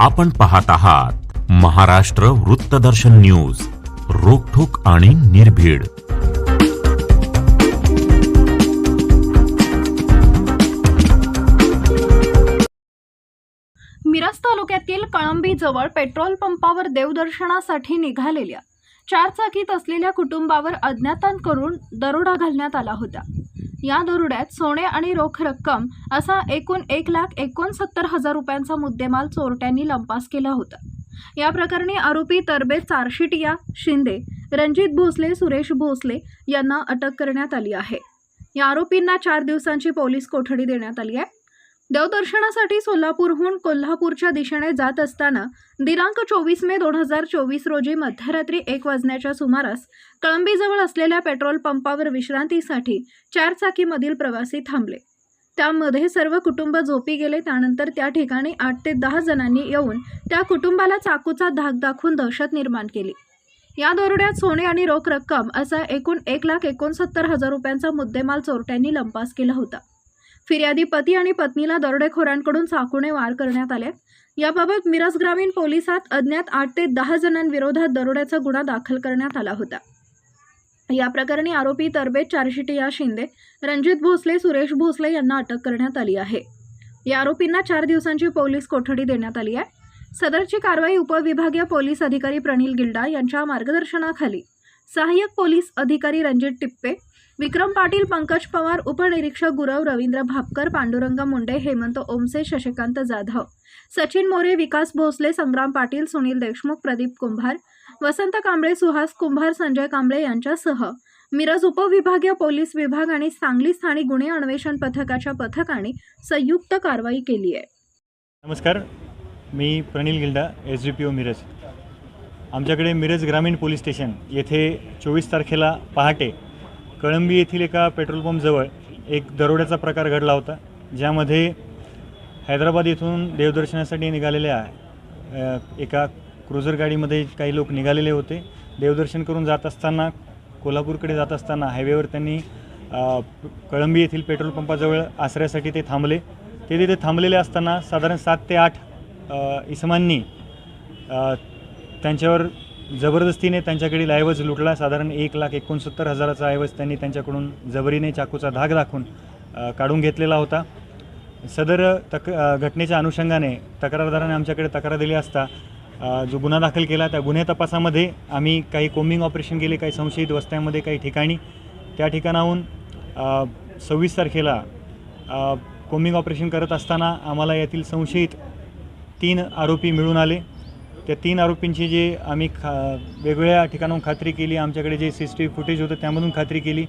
आपण पाहत आहात महाराष्ट्र वृत्तदर्शन न्यूज रोखोक आणि निर्भीड. मिरज तालुक्यातील कळंबी जवळ पेट्रोल पंपावर देवदर्शनासाठी निघालेल्या चार चाकीत असलेल्या कुटुंबावर अज्ञातांकडून दरोडा घालण्यात आला होता. या दरोड्यात सोने आणि रोख रक्कम असा एकूण एक लाख एकोणसत्तर हजार रुपयांचा मुद्देमाल चोरट्यांनी लंपास केला होता. या प्रकरणी आरोपी तरबे चारशिटिया शिंदे रणजित भोसले सुरेश भोसले यांना अटक करण्यात आली आहे. या आरोपींना चार दिवसांची पोलीस कोठडी देण्यात आली आहे. देवदर्शनासाठी सोलापूरहून कोल्हापूरच्या दिशेने जात असताना दिनांक चोवीस मे दोन हजार चोवीस रोजी मध्यरात्री एक वाजण्याच्या सुमारास कळंबीजवळ असलेल्या पेट्रोल पंपावर विश्रांतीसाठी चार चाकीमधील प्रवासी थांबले. त्यामध्ये सर्व कुटुंब झोपी गेले. त्यानंतर त्या ठिकाणी आठ ते दहा जणांनी येऊन त्या कुटुंबाला चाकूचा धाक दाखवून दहशत निर्माण केली. या दरोड्यात सोने आणि रोख रक्कम असा एकूण एक लाख एकोणसत्तर हजार रुपयांचा मुद्देमाल चोरट्यांनी लंपास केला होता. फिर्यादी पती आणि पत्नीला दरोडेखोरांकडून चाकूने वार करण्यात आले. याबाबत मिरज ग्रामीण पोलिसात अज्ञात आठ ते दहा जणांविरोधात दरोड्याचा गुन्हा दाखल करण्यात आला होता. या प्रकरणी आरोपी तरबेज चारशिटिया शिंदे रणजित भोसले सुरेश भोसले यांना अटक करण्यात आली आहे. या आरोपींना चार दिवसांची पोलीस कोठडी देण्यात आली आहे. सदरची कारवाई उपविभागीय पोलीस अधिकारी प्रणील गिल्डा यांच्या मार्गदर्शनाखाली. सहाय्यक पोलीस अधिकारी रणजित टिप्पे विक्रम पाटील पंकज पवार उपनिरीक्षक गुरव रवींद्र भापकर पांडुरंग मुंडे हेमंत ओमसे शशिकांत जाधव. सचिन मोरे विकास भोसले संग्राम पाटील सुनील देशमुख प्रदीप कुंभार वसंत कांबळे सुहास कुंभार संजय कांबळे यांच्यासह. मिरज उपविभागीय पोलीस विभाग आणि सांगली स्थानिक गुन्हे अन्वेषण पथकाच्या पथकाने संयुक्त कारवाई केली आहे. नमस्कार मी Pranil Gilda S D P O Miraj. आमच्याकडे मिरज ग्रामीण पोलीस स्टेशन येथे चोवीस तारखेला पहाटे कळंबी येथील एका पेट्रोल पंपजवळ एक दरोड्याचा प्रकार घडला होता ज्यामध्ये हैदराबाद येथून देवदर्शनासाठी निघालेल्या एका क्रुझर गाडीमध्ये काही लोक निघालेले होते. देवदर्शन करून जात असताना कोल्हापूरकडे जात असताना हायवेवर त्यांनी कळंबी येथील पेट्रोल पंपाजवळ आसऱ्यासाठी ते थांबले. ते तिथे थांबलेले असताना साधारण सात ते आठ इसमांनी त्यांच्यावर जबरदस्तीने त्यांच्याकडील ऐवज लुटला. साधारण एक लाख एकोणसत्तर हजाराचा ऐवज त्यांनी त्यांच्याकडून जबरीने चाकूचा धाक दाखवून काढून घेतलेला होता. सदर तक घटनेच्या अनुषंगाने तक्रारदाराने आमच्याकडे तक्रार दिली असता जो गुन्हा दाखल केला त्या गुन्हे तपासामध्ये आम्ही काही कोम्बिंग ऑपरेशन केले काही संशयित वस्त्यांमध्ये काही ठिकाणी. त्या ठिकाणाहून सव्वीस तारखेला कोम्बिंग ऑपरेशन करत असताना आम्हाला यातील संशयित तीन आरोपी मिळून आले. त्या तीन आरोपींची जे आम्ही खा वेगवेगळ्या ठिकाणाहून खात्री केली आमच्याकडे जे C C T V footage होतं त्यामधून खात्री केली.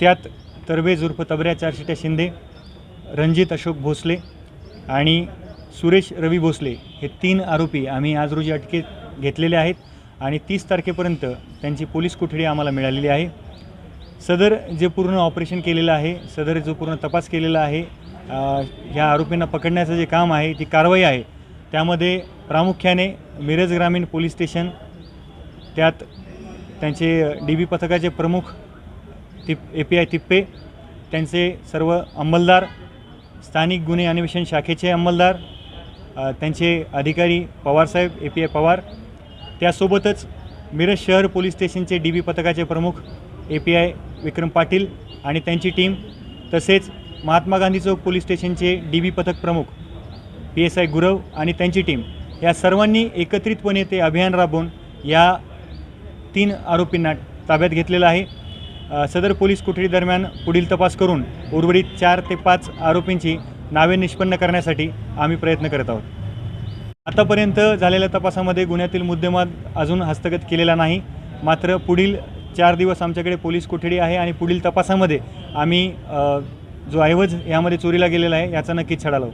त्यात तरबेज उर्फ तबऱ्या चारशिट्या शिंदे रणजित अशोक भोसले आणि सुरेश रवी भोसले हे तीन आरोपी आम्ही आज रोजी अटकेत घेतलेले आहेत आणि तीस तारखेपर्यंत त्यांची पोलीस कोठडी आम्हाला मिळालेली आहे. सदर जे पूर्ण ऑपरेशन केलेलं आहे सदर जो पूर्ण तपास केलेला आहे ह्या आरोपींना पकडण्याचं जे काम आहे ती कारवाई आहे त्यामध्ये प्रामुख्याने मिरज ग्रामीण पोलीस स्टेशन त्यात त्यांचे डी बी पथकाचे प्रमुख तिप ए पी आय तिप्पे त्यांचे सर्व अंमलदार स्थानिक गुन्हे अन्वेषण शाखेचे अंमलदार त्यांचे अधिकारी पवारसाहेब ए पी आय पवार. त्यासोबतच मिरज शहर पोलीस स्टेशनचे डी बी पथकाचे प्रमुख A P I Vikram Patil आणि त्यांची टीम तसेच महात्मा गांधी चौक पोलीस स्टेशनचे डी बी पथक प्रमुख पी एस आय गुरव आणि त्यांची टीम. या सर्वांनी एकत्रितपणे ते अभियान राबवून या तीन आरोपींना ताब्यात घेतलेलं आहे. सदर पोलीस कोठडी दरम्यान पुढील तपास करून उर्वरित चार ते पाच आरोपींची नावे निष्पन्न करण्यासाठी आम्ही प्रयत्न करत आहोत. आतापर्यंत झालेल्या तपासामध्ये गुन्ह्यातील मुद्देमाल अजून हस्तगत केलेला नाही. मात्र पुढील चार दिवस आमच्याकडे पोलीस कोठडी आहे आणि पुढील तपासामध्ये आम्ही जो ऐवज यामध्ये चोरीला गेलेला आहे याचा नक्कीच छडा लावू